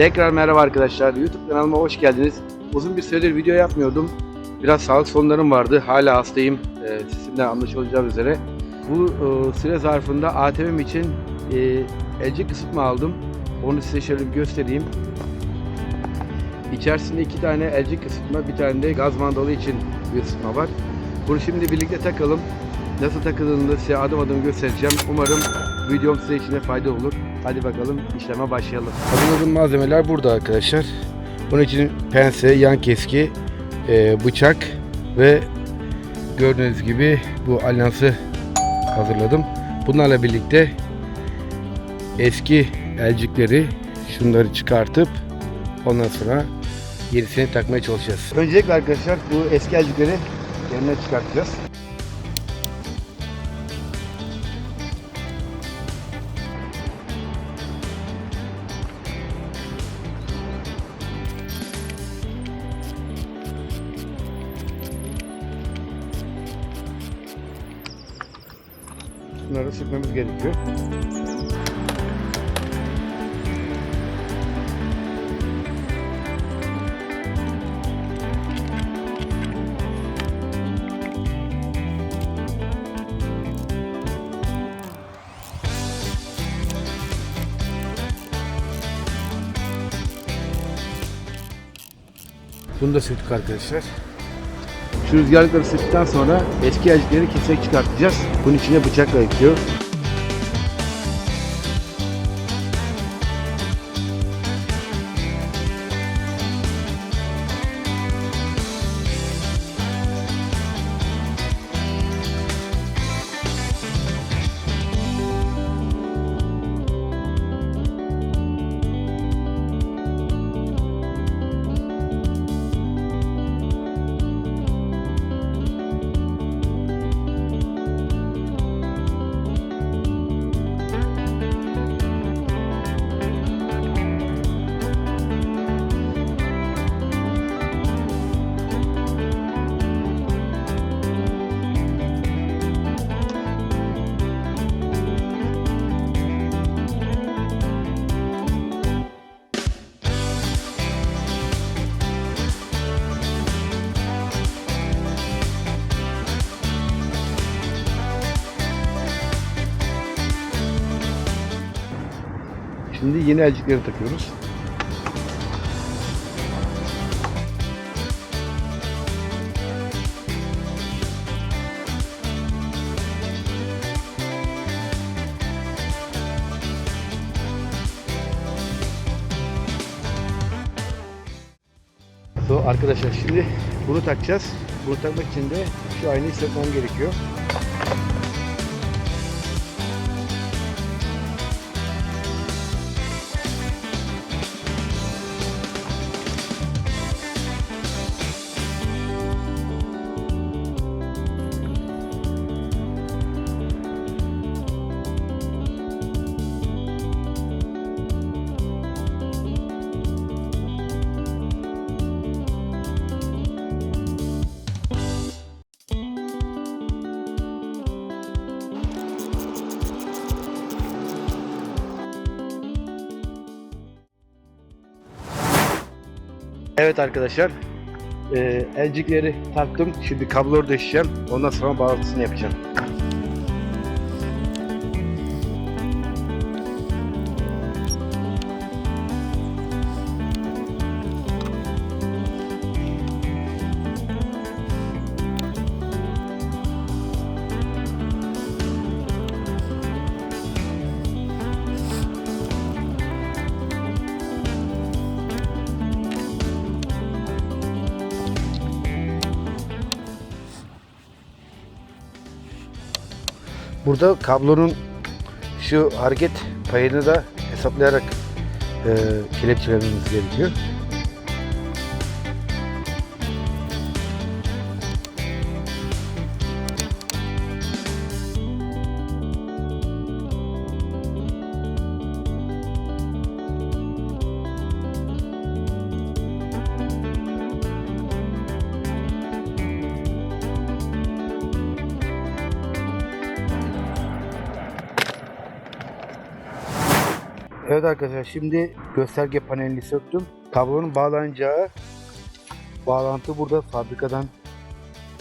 Tekrar merhaba arkadaşlar. YouTube kanalıma hoş geldiniz. Uzun bir süredir video yapmıyordum. Biraz sağlık sorunlarım vardı. Hala hastayım. Ee, sesimden anlaşılacağı üzere. Bu e, süre zarfında ATV'm için e, elcik ısıtma aldım. Onu size şöyle bir göstereyim. İçerisinde iki tane elcik ısıtma, bir tane de gaz mandalı için bir ısıtma var. Bunu şimdi birlikte takalım. Nasıl takıldığını da size adım adım göstereceğim. Umarım videom size içine fayda olur. Hadi bakalım işleme başlayalım. Hazırladığım malzemeler burada arkadaşlar. Bunun için pense, yan keski, e, bıçak ve gördüğünüz gibi bu alyansı hazırladım. Bunlarla birlikte eski elcikleri şunları çıkartıp ondan sonra yenisini takmaya çalışacağız. Öncelikle arkadaşlar bu eski elcikleri yerine çıkartacağız. Bunları sıkmamız gerekiyor. Bunu da söktük arkadaşlar. Şu rüzgarlıkları sıktıktan sonra eski elcikleri keserek çıkartacağız. Bunun içine bıçakla ekiyor. Şimdi yeni elcikleri takıyoruz. So, arkadaşlar şimdi bunu takacağız. Bunu takmak için de şu aynayı sökmem gerekiyor. Evet arkadaşlar. eee, elcikleri taktım. Şimdi kabloları döşeceğim. Ondan sonra bağlantısını yapacağım. Burada kablonun şu hareket payını da hesaplayarak eee kelepçelememiz gerekiyor. Evet arkadaşlar şimdi gösterge panelini söktüm. Kablonun bağlanacağı bağlantı burada fabrikadan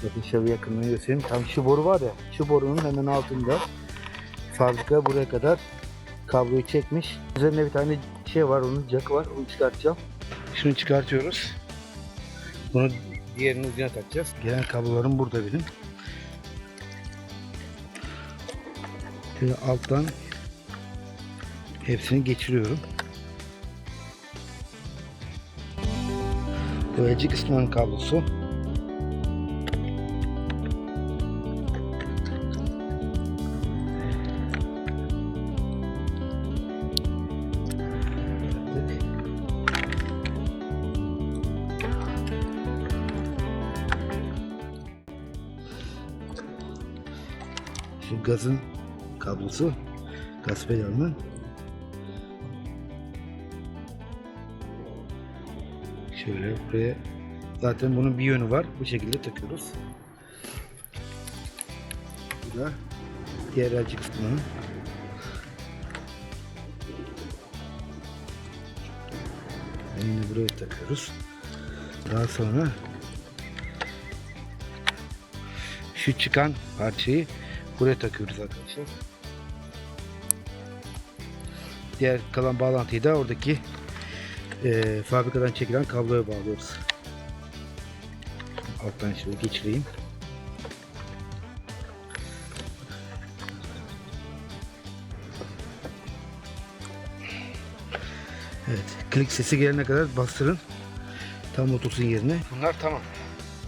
Bakın şöyle yakından göstereyim. Tam şu boru var ya, şu borunun hemen altında fabrika buraya kadar kabloyu çekmiş. Üzerinde bir tane şey var, onun jackı var. Onu çıkartacağım. Şunu çıkartıyoruz. Bunu diğerinin ucuna takacağız. Gelen kablolarım burada benim. Şöyle alttan hepsini geçiriyorum. Böylece kısmının kablosu. Şu gazın kablosu gaz pedalının şöyle buraya. Zaten bunun bir yönü var. Bu şekilde takıyoruz. Bu da diğer elci kısmının yine buraya takıyoruz. Daha sonra şu çıkan parçayı buraya takıyoruz arkadaşlar. Diğer kalan bağlantıyı da oradaki eee, fabrikadan çekilen kabloya bağlıyoruz. Alttan şöyle geçireyim. Evet, klik sesi gelene kadar bastırın. Tam otursun yerine. Bunlar tamam.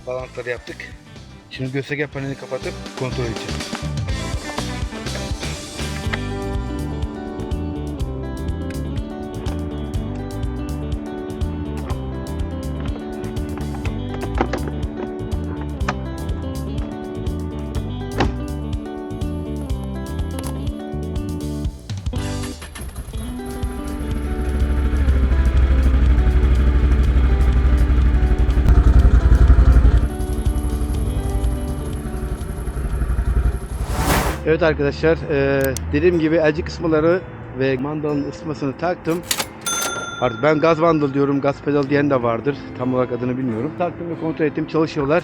Bağlantıları yaptık. Şimdi gösterge panelini kapatıp kontrol edeceğiz. Evet arkadaşlar, eee, dediğim gibi elci kısmaları ve mandalın ısıtmasını taktım. Artık ben gaz mandal diyorum, gaz pedal diyen de vardır. Tam olarak adını bilmiyorum. Taktım ve kontrol ettim, çalışıyorlar.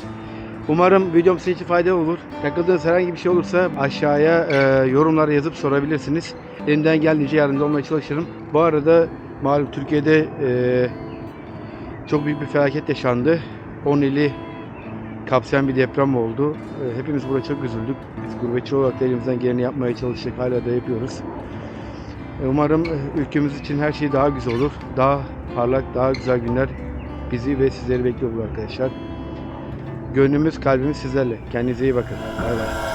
Umarım videom sizin için faydalı olur. Takıldığınız herhangi bir şey olursa aşağıya eee yorumlara yazıp sorabilirsiniz. Elimden geldiğince yardımcı olmaya çalışırım. Bu arada malum Türkiye'de eee, çok büyük bir felaket yaşandı. 10 ili kapsayan bir deprem oldu. Ee, Hepimiz burada çok üzüldük. Biz gurbetçi olarak da elimizden geleni yapmaya çalıştık. Hala da yapıyoruz. Ee, Umarım e, ülkemiz için her şey daha güzel olur. Daha parlak, daha güzel günler bizi ve sizleri bekliyor arkadaşlar. Gönlümüz, kalbimiz sizlerle. Kendinize iyi bakın. Bay bay.